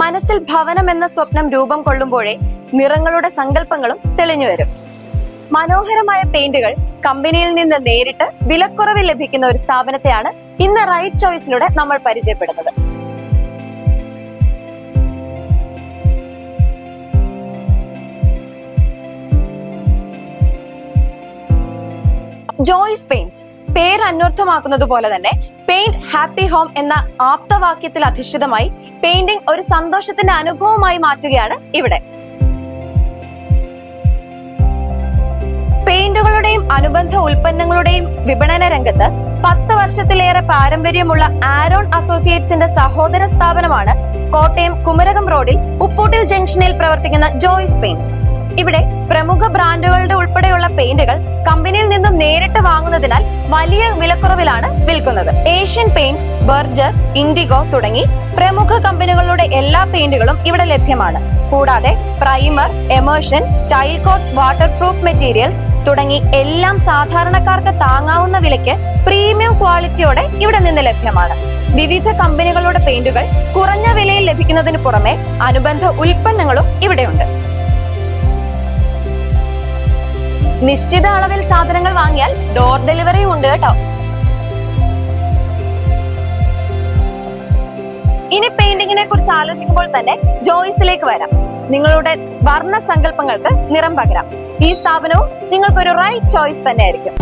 മനസ്സിൽ ഭവനം എന്ന സ്വപ്നം രൂപം കൊള്ളുമ്പോഴേ നിറങ്ങളുടെ സങ്കല്പങ്ങളും തെളിഞ്ഞു വരും. മനോഹരമായ പെയിന്റുകൾ കമ്പനിയിൽ നിന്ന് നേരിട്ട് വിലക്കുറവിൽ ലഭിക്കുന്ന ഒരു സ്ഥാപനത്തെയാണ് ഇന്ന് റൈറ്റ് ചോയ്സിലൂടെ നമ്മൾ പരിചയപ്പെടുന്നത്. ജോയ്സ് പെയിന്റ്സ് പേര് അന്വർത്ഥമാക്കുന്നത് പോലെ തന്നെ പെയിന്റ് ഹാപ്പി ഹോം എന്ന ആപ്തവാക്യത്തിൽ അധിഷ്ഠിതമായി പെയിന്റിംഗ് ഒരു സന്തോഷത്തിന്റെ അനുഭവമായി മാറ്റുകയാണ് ഇവിടെ. പെയിന്റുകളുടെയും അനുബന്ധ ഉൽപ്പന്നങ്ങളുടെയും വിപണന രംഗത്ത് പത്ത് വർഷത്തിലേറെ പാരമ്പര്യമുള്ള ആരോൺ അസോസിയേറ്റ്സിന്റെ സഹോദര സ്ഥാപനമാണ് കോട്ടയം കുമരകം റോഡിൽ ഉപ്പൂട്ടിൽ ജംഗ്ഷനിൽ പ്രവർത്തിക്കുന്ന ജോയ്സ് പെയിന്റ്സ് ഇവിടെ പ്രമുഖ ബ്രാൻഡുകളുടെ ഉൾപ്പെടെയുള്ള പെയിന്റുകൾ നേരിട്ട് വാങ്ങുന്നതിനാൽ വലിയ വിലക്കുറവിലാണ് വിൽക്കുന്നത്. ഏഷ്യൻ പെയിന്റ്സ് ബർജർ ഇൻഡിഗോ തുടങ്ങി പ്രമുഖ കമ്പനികളുടെ എല്ലാ പെയിന്റുകളും ഇവിടെ ലഭ്യമാണ്. കൂടാതെ primer emulsion tile coat waterproof materials തുടങ്ങി എല്ലാം സാധാരണക്കാർക്ക് താങ്ങാവുന്ന വിലയ്ക്ക് പ്രീമിയം ക്വാളിറ്റിയോടെ ഇവിടെ നിന്ന് ലഭ്യമാണ്. വിവിധ കമ്പനികളുടെ പെയിന്റുകൾ കുറഞ്ഞ വിലയിൽ ലഭിക്കുന്നതിന് പുറമെ അനുബന്ധ ഉൽപ്പന്നങ്ങളും ഇവിടെയുണ്ട്. നിശ്ചിത അളവിൽ സാധനങ്ങൾ വാങ്ങിയാൽ ഡോർ ഡെലിവറിയും ഉണ്ട് കേട്ടോ. ഇനി പെയിന്റിങ്ങിനെ കുറിച്ച് ആലോചിക്കുമ്പോൾ തന്നെ ജോയ്സിലേക്ക് വരാം. നിങ്ങളുടെ വർണ സങ്കല്പങ്ങൾക്ക് നിറം പകരാം. ഈ സ്ഥാപനവും നിങ്ങൾക്കൊരു റൈറ്റ് ചോയ്സ് തന്നെ ആയിരിക്കും